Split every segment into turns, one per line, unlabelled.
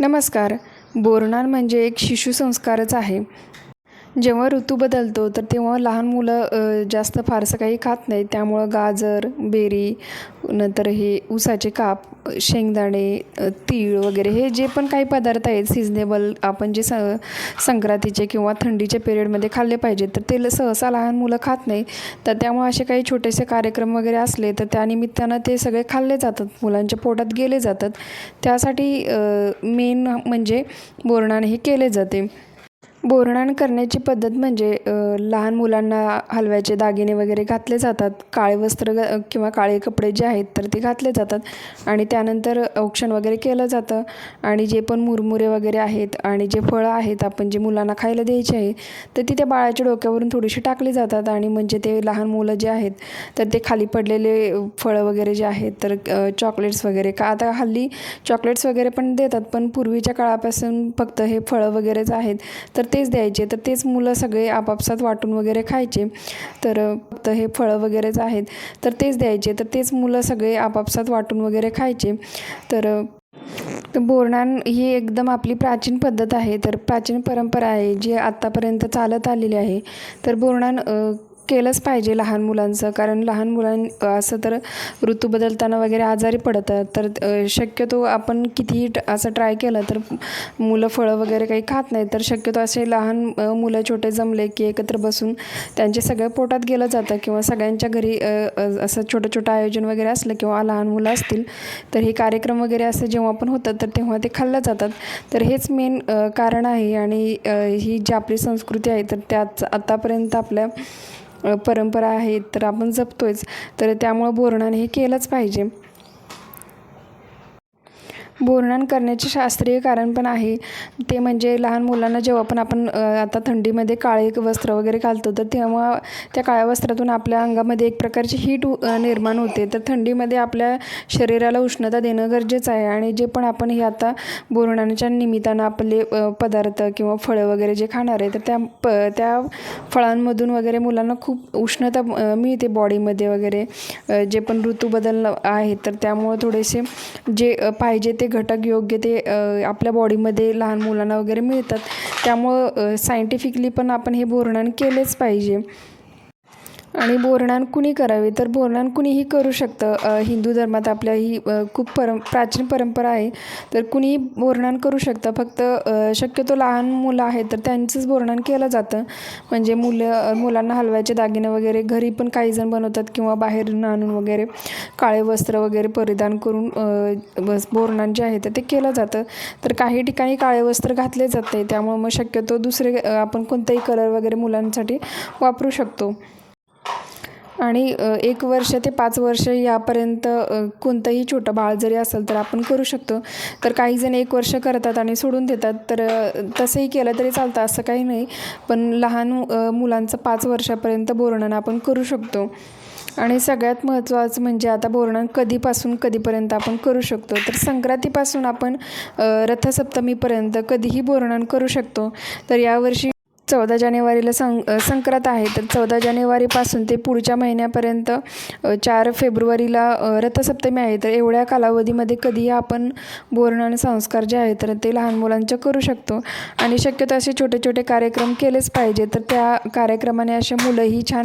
नमस्कार. बोरनान म्हणजे एक शिशुसंस्कारच आहे. जेव्हा ऋतू बदलतो तर तेव्हा लहान मुलं जास्त फारसं काही खात नाहीत. त्यामुळं गाजर बेरी नंतर हे ऊसाचे काप शेंगदाणे तीळ वगैरे हे जे पण काही पदार्थ आहेत सिजनेबल आपण जे स संक्रांतीचे किंवा थंडीच्या पिरियडमध्ये खाल्ले पाहिजेत तर ते ल- सहसा लहान मुलं खात नाही. तर त्यामुळे असे काही छोटेसे कार्यक्रम वगैरे असले तर त्यानिमित्तानं ते सगळे खाल्ले जातात. मुलांच्या पोटात गेले जातात. त्यासाठी मेन म्हणजे बोरणाने हे केले जाते. बोरणाण करण्याची पद्धत म्हणजे लहान मुलांना हलव्याचे दागिने वगैरे घातले जातात. काळे वस्त्र ग- किंवा काळे कपडे जे आहेत तर ते घातले जातात. आणि त्यानंतर औक्षण वगैरे केलं जातं. आणि जे पण मुरमुरे वगैरे आहेत आणि जे फळं आहेत आपण जे मुलांना खायला द्यायचे आहे तर ती त्या बाळाच्या डोक्यावरून थोडीशी टाकली जातात. आणि म्हणजे ते लहान मुलं जे आहेत तर ते खाली पडलेले फळं वगैरे जे आहेत तर चॉकलेट्स वगैरे. का आता हल्ली चॉकलेट्स वगैरे पण देतात पण पूर्वीच्या काळापासून फक्त हे फळं वगैरेच आहेत. तर तेच द्यायचे. तर तेच मुलं सगळे आपापसात वाटून वगैरे खायचे. तर फक्त हे फळं वगैरेच आहेत. तर तेच द्यायचे. तर तेच मुलं सगळे आपापसात वाटून वगैरे खायचे. तर बोरणान ही एकदम आपली प्राचीन पद्धत आहे. तर प्राचीन परंपरा आहे जी आत्तापर्यंत चालत आलेली आहे. तर बोरणान केलंच पाहिजे लहान मुलांचं. कारण लहान मुलां असं तर ऋतू बदलताना वगैरे आजारी पडतात. तर शक्यतो आपण कितीही असं ट्राय केलं तर मुलं फळं वगैरे काही खात नाहीत. तर शक्यतो असे लहान मुलं छोटे जमले की एकत्र बसून त्यांचे सगळं पोटात गेलं जातं किंवा सगळ्यांच्या घरी असं छोटं छोटं आयोजन वगैरे असलं किंवा लहान मुलं असतील तर हे कार्यक्रम वगैरे असं जेव्हा पण होतात तर तेव्हा ते खाल्लं जातात. तर हेच मेन कारण आहे. आणि ही जी आपली संस्कृती आहे तर त्याच आतापर्यंत आपल्या परंपरा आहेत तर आपण जपतोयच. तर त्यामुळं बोरणाने हे केलंच पाहिजे. बोरणान करण्याचे शास्त्रीय कारण पण आहे. ते म्हणजे लहान मुलांना जेव्हा पण आपण आता थंडीमध्ये काळे वस्त्र वगैरे घालतो तर तेव्हा त्या काळ्या वस्त्रातून आपल्या अंगामध्ये एक प्रकारची हीट निर्माण होते. तर थंडीमध्ये आपल्या शरीराला उष्णता देणं गरजेचं आहे. आणि जे पण आपण हे आता बोरणाच्या निमित्तानं आपले पदार्थ किंवा फळं वगैरे जे खाणार आहे तर त्या प त्या फळांमधून वगैरे मुलांना खूप उष्णता मिळते बॉडीमध्ये वगैरे. जे पण ऋतू बदल आहेत तर त्यामुळं थोडेसे जे पाहिजे ते ते घटक योग्य ते आपल्या बॉडीमध्ये लहान मुलांना वगैरे मिळतात. त्यामुळं सायंटिफिकली पण आपण हे बोरणान केलेच पाहिजे. आणि बोरणान कुणी करावे? तर बोरणान कुणीही करू शकतं. हिंदू धर्मात आपल्या ही खूप परं प्राचीन परंपरा आहे. तर कुणीही बोरणान करू शकतं. फक्त शक्यतो लहान मुलं आहेत तर त्यांचंच बोरणान केलं जातं. म्हणजे मुलं मुलांना हलव्याचे दागिने वगैरे घरी पण काही जण बनवतात किंवा बाहेरून आणून वगैरे काळे वस्त्र वगैरे परिधान करून बस बोरणान जे आहे तर ते केलं जातं. तर काही ठिकाणी काळे वस्त्र घातले जाते त्यामुळे मग शक्यतो दुसरे आपण कोणताही कलर वगैरे मुलांसाठी वापरू शकतो. आणि एक वर्ष ते पाच वर्ष यापर्यंत कोणतंही छोटं बाळ जरी असेल तर आपण करू शकतो. तर काही जण एक वर्ष करतात आणि सोडून देतात. तर तसंही केलं तरी चालतं असं काही नाही. पण लहान मुलांचं पाच वर्षापर्यंत बोरणानं आपण करू शकतो. आणि सगळ्यात महत्त्वाचं म्हणजे आता बोरणान कधीपासून कधीपर्यंत आपण करू शकतो. तर संक्रांतीपासून आपण रथसप्तमीपर्यंत कधीही बोरणान करू शकतो. तर यावर्षी चौदा जानेवारीला सं संक्रांत आहे. तर चौदा जानेवारीपासून ते पुढच्या महिन्यापर्यंत चार फेब्रुवारीला रथसप्तमी आहे. तर एवढ्या कालावधीमध्ये कधीही आपण बोरणान संस्कार जे आहेत तर ते लहान मुलांचे करू शकतो. आणि शक्यतो असे छोटे छोटे कार्यक्रम केलेच पाहिजे. तर त्या कार्यक्रमाने असे मुलंही छान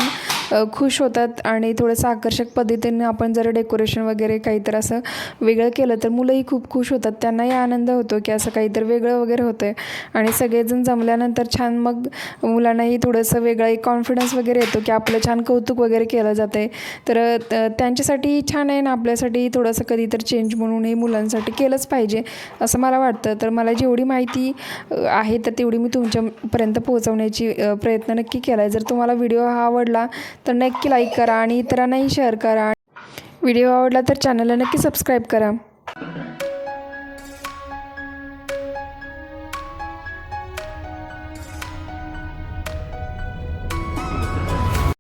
खुश होतात आणि थोडंसं आकर्षक पद्धतीने आपण जर डेकोरेशन वगैरे काहीतरी असं वेगळं केलं तर मुलंही खूप खुश होतात. त्यांनाही आनंद होतो की असं काहीतरी वेगळं वगैरे होतं आहे आणि सगळेजण जमल्यानंतर छान मग मुलांनाही थोडंसं वेगळं एक कॉन्फिडन्स वगैरे येतो की आपलं छान कौतुक वगैरे केलं जातं आहे तर त्यांच्यासाठी छान आहे ना आपल्यासाठी थोडंसं कधीतरी चेंज म्हणून हे मुलांसाठी केलंच पाहिजे असं मला वाटतं. तर मला जेवढी माहिती आहे तर तेवढी मी तुमच्यापर्यंत पोहोचवण्याची प्रयत्न नक्की केला आहे जर तुम्हाला व्हिडिओ हा आवडला तर नक्की लाईक करा आणि इतरांनाही शेअर करा. व्हिडिओ आवडला तर चॅनलला नक्की सबस्क्राईब करा.